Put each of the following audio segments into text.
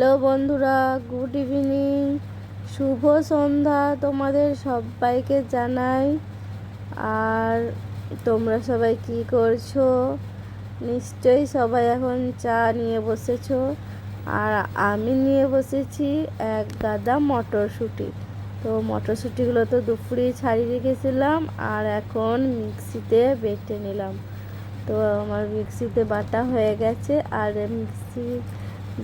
Hello বন্ধুরা, good evening. শুভ সন্ধ্যা তোমাদের সবাইকে জানাই। আর তোমরা সবাই কি করছ? নিশ্চয়ই সবাই এখন চা নিয়ে বসেছো। আর আমি নিয়ে বসেছি এক গাদা মটরশুঁটি। তো মটরশুঁটিগুলো তো দুপুরেই ছাড়িয়ে রেখেছিলাম আর এখন মিক্সিতে বেটে নিলাম। তো আমার মিক্সিতে বাটা হয়ে গেছে আর মিক্সি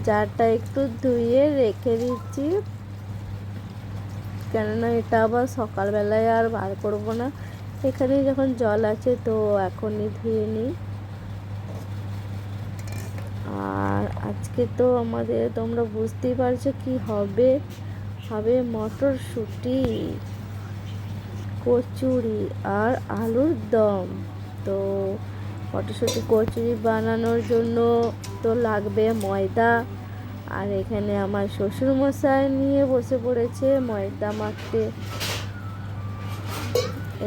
জারটা একটু ধুয়ে রেখে দিচ্ছি। কেননা এটা আবার সকালবেলায় আর বার করব না। এখানে যখন জল আছে তো এখনই ধুয়ে নিই। আর আজকে তো আমাদের তোমরা বুঝতেই পারছ কি হবে? হবে মটরশুঁটি, কচুরি আর আলুর দম। মটরশুঁটি কচুরি বানানোর জন্য তো লাগবে ময়দা। আর এখানে আমার শ্বশুর মশাই নিয়ে বসে পড়েছে ময়দা মাখতে।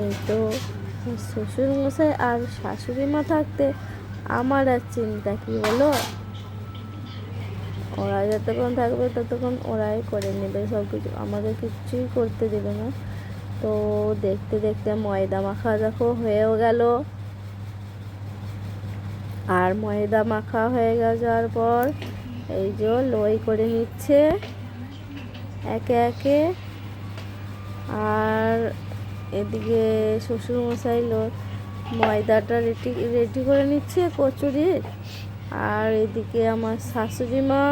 এই তো শ্বশুর মশাই আর শাশুড়ি মা থাকতে আমার আর চিন্তা কি বলো? ওরা যতক্ষণ থাকবে ততক্ষণ ওরাই করে নেবে সব কিছু আমাদের কিছুই করতে দেবে না। তো দেখতে দেখতে ময়দা মাখা দেখো হয়েও গেল। আর ময়দা মাখা হয়ে যাওয়ার পর এই যে লই করে নিচ্ছে একে একে। আর এদিকে শ্বশুরমশাই ময়দাটা রেডি রেডি করে নিচ্ছে কচুরির আর এদিকে আমার শাশুড়ি মা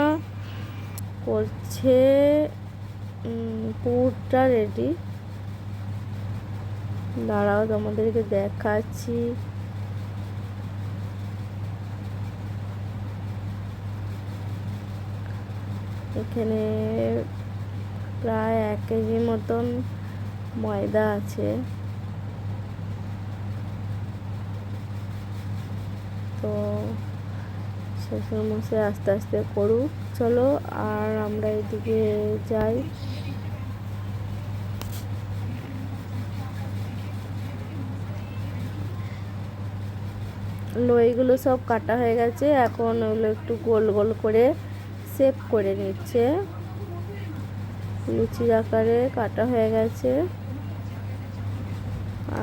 করছে পুরটা রেডি। দাঁড়াও তোমাদেরকে দেখাচ্ছি। এখানে প্রায় এক কেজি মতন ময়দা আছে। তো শ্বশুর মশাই আস্তে আস্তে করুক, চলো, আর আমরা এদিকে যাই। লইগুলো সব কাটা হয়ে গেছে, এখন ওগুলো একটু গোল গোল করে সেভ করে নিচ্ছে। লুচির আকারে কাটা হয়ে গেছে।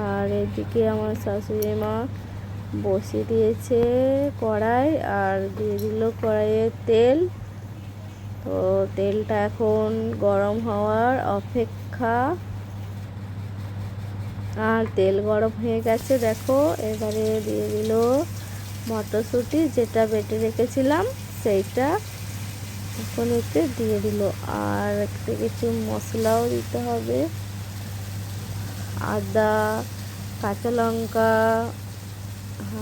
আর এদিকে আমার শাশুড়ি মা বসিয়ে দিয়েছে কড়াই আর দিয়ে দিল কড়াইয়ে তেল। তো তেলটা এখন গরম হওয়ার অপেক্ষা। আর তেল গরম হয়ে গেছে, দেখো। এবারে দিয়ে দিল মটরশুঁটি, যেটা বেটে রেখেছিলাম, সেইটা এখন দিয়ে দিল। আর একটা কিছু মশলাও দিতে হবে। আদা, কাঁচা লঙ্কা,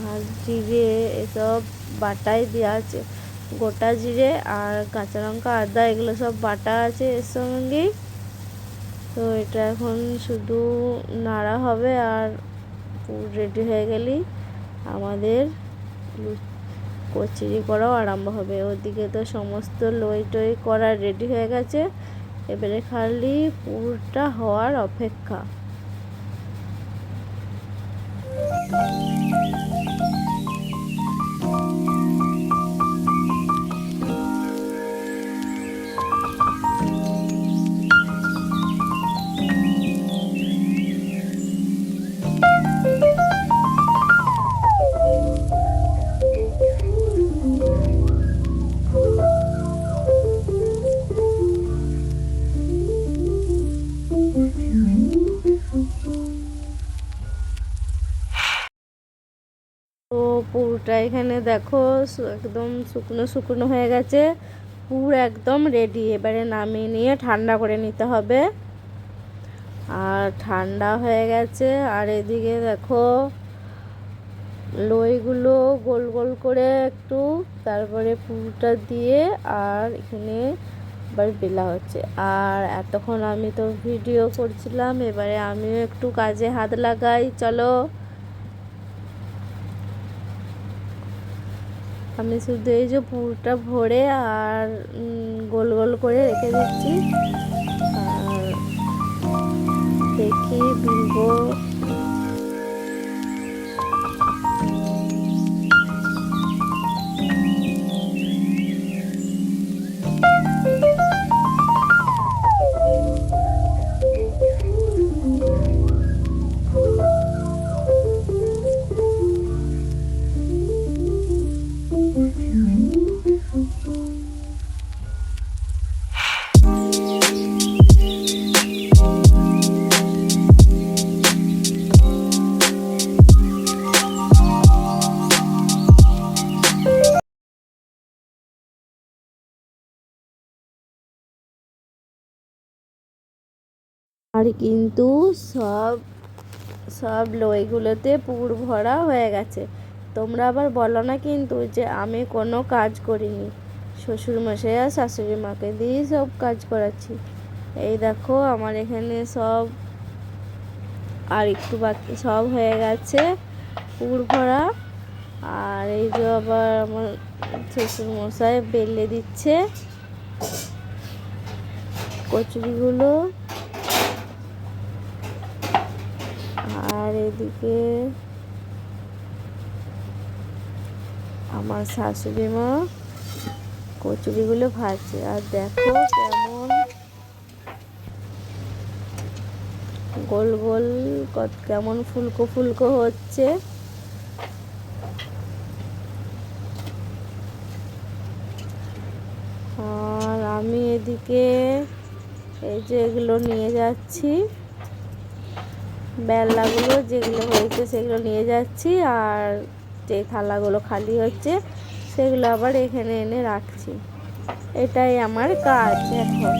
আর জিরে, এসব বাটাই দেওয়া আছে। গোটা জিরে আর কাঁচা লঙ্কা, আদা, এগুলো সব বাটা আছে এর সঙ্গেই। তো এটা এখন শুধু নাড়া হবে আর রেডি হয়ে গেলেই আমাদের কচুরি করাও আরম্ভ হবে। ওদিকে তো সমস্ত লই টই করা রেডি হয়ে গেছে। এবারে খালি পুরটা হওয়ার অপেক্ষা। পুরটা এখানে দেখো একদম শুকনো শুকনো হয়ে গেছে। পুর একদম রেডি এবারে নামিয়ে নিয়ে ঠান্ডা করে নিতে হবে। আর ঠান্ডা হয়ে গেছে। আর এদিকে দেখো, লইগুলো গোল গোল করে একটু তারপরে পুরটা দিয়ে আর এখানে এবার বেলা হচ্ছে। আর এতক্ষণ আমি তো ভিডিও করছিলাম, এবারে আমিও একটু কাজে হাত লাগাই, চলো। আমি শুধু এই যে পুরটা ভরে আর গোল গোল করে রেখে দিচ্ছি। আর দেখি বিলবো আর কিন্তু সব সব লইগুলোতে পুর ভরা হয়ে গেছে। তোমরা আবার বলো না কিন্তু যে আমি কোনো কাজ করিনি। শ্বশুরমশাই আর শাশুড়ি মাকে দিয়েই সব কাজ করাচ্ছি। এই দেখো আমার এখানে সব, আর একটু বাকি সব হয়ে গেছে, পুর ভরা। আর এই যে আবার আমার শ্বশুরমশাই বেলে দিচ্ছে কচুরিগুলো আর এদিকে আমার শাশুড়ি মা কচুরিগুলো ভাজছে। আর দেখো কেমন গোল গোল কত কেমন ফুলকো ফুলকো হচ্ছে। আর আমি এদিকে এই যে এগুলো নিয়ে যাচ্ছি। বেল্লাগুলো যেগুলো হয়েছে সেগুলো নিয়ে যাচ্ছি আর যে থালাগুলো খালি হচ্ছে সেগুলো আবার এখানে এনে রাখছি। এটাই আমার কাজ এখন।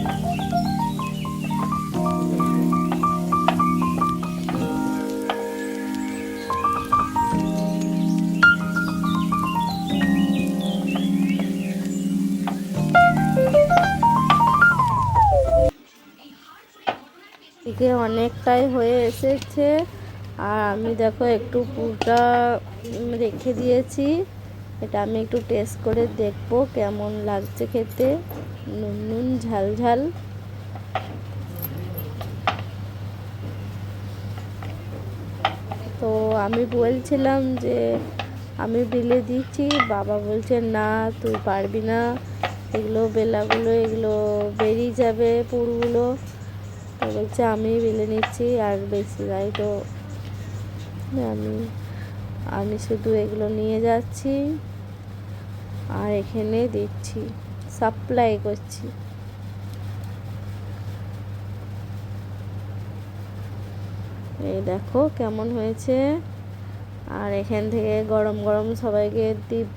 দিকে অনেকটাই হয়ে এসেছে। আর আমি দেখো একটু পুরটা রেখে দিয়েছি। এটা আমি একটু টেস্ট করে দেখব কেমন লাগছে খেতে। নুন নুন, ঝাল ঝাল। তো আমি বলছিলাম যে, আমি বিলে দিচ্ছি। বাবা বলছে, না, তুই পারবি না। এগুলো বেলাগুলো, এগুলো বেরিয়ে যাবে পুরগুলো। বলছে আমি বেলে নিচ্ছি আর বেশি যাই তো। আমি আমি শুধু এগুলো নিয়ে যাচ্ছি আর এখানে দিচ্ছি সাপ্লাই করছি। এই দেখো কেমন হয়েছে। আর এখান থেকে গরম গরম সবাইকে দিব,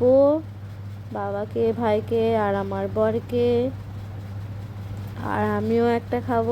বাবাকে, ভাইকে আর আমার বরকে। আর আমিও একটা খাব।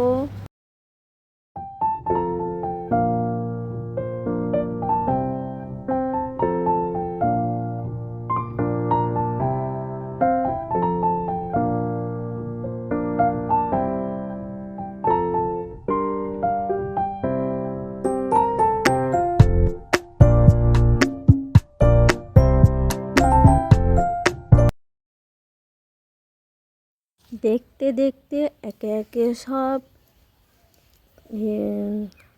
দেখতে দেখতে একে একে সব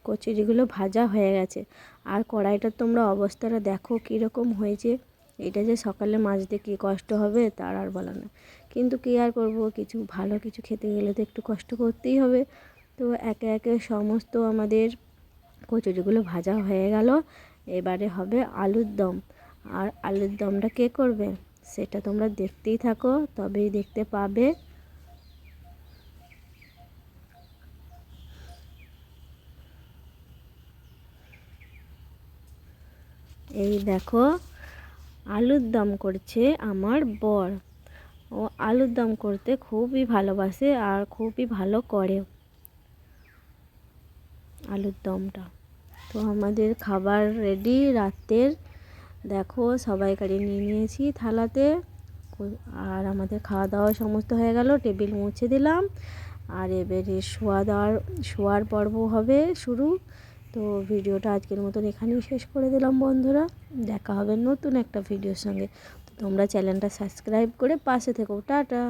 কচুরিগুলো ভাজা হয়ে গেছে। আর কড়াইটার তোমরা অবস্থাটা দেখো কীরকম হয়েছে। এটা যে সকালে মাজতে কী কষ্ট হবে তার আর বলা না। কিন্তু কী আর করব, কিছু ভালো কিছু খেতে গেলে তো একটু কষ্ট করতেই হবে। তো একে একে সমস্ত আমাদের কচুরিগুলো ভাজা হয়ে গেল। এবারে হবে আলুর দম। আর আলুর দমটা কে করবে? সেটা তোমরা দেখতেই থাকো, তবেই দেখতে পাবে। এই দেখো, আলুর দম করছে আমার বর। ও আলুর দম করতে খুবই ভালোবাসে আর খুবই ভালো করে আলুর দমটা। তো আমাদের খাবার রেডি রাতের। দেখো, সবাই সবাইকারই নিয়ে নিয়েছি থালাতে। আর আমাদের খাওয়া দাওয়া সমস্ত হয়ে গেল, টেবিল মুছে দিলাম। আর এবারে শোয়া দাওয়ার শোয়ার পর্ব হবে শুরু। তো ভিডিওটা আজকের মতন এখানেই শেষ করে দিলাম, বন্ধুরা। দেখা হবে নতুন একটা ভিডিওর সঙ্গে। তো তোমরা চ্যানেলটা সাবস্ক্রাইব করে পাশে থেকো। টাটা!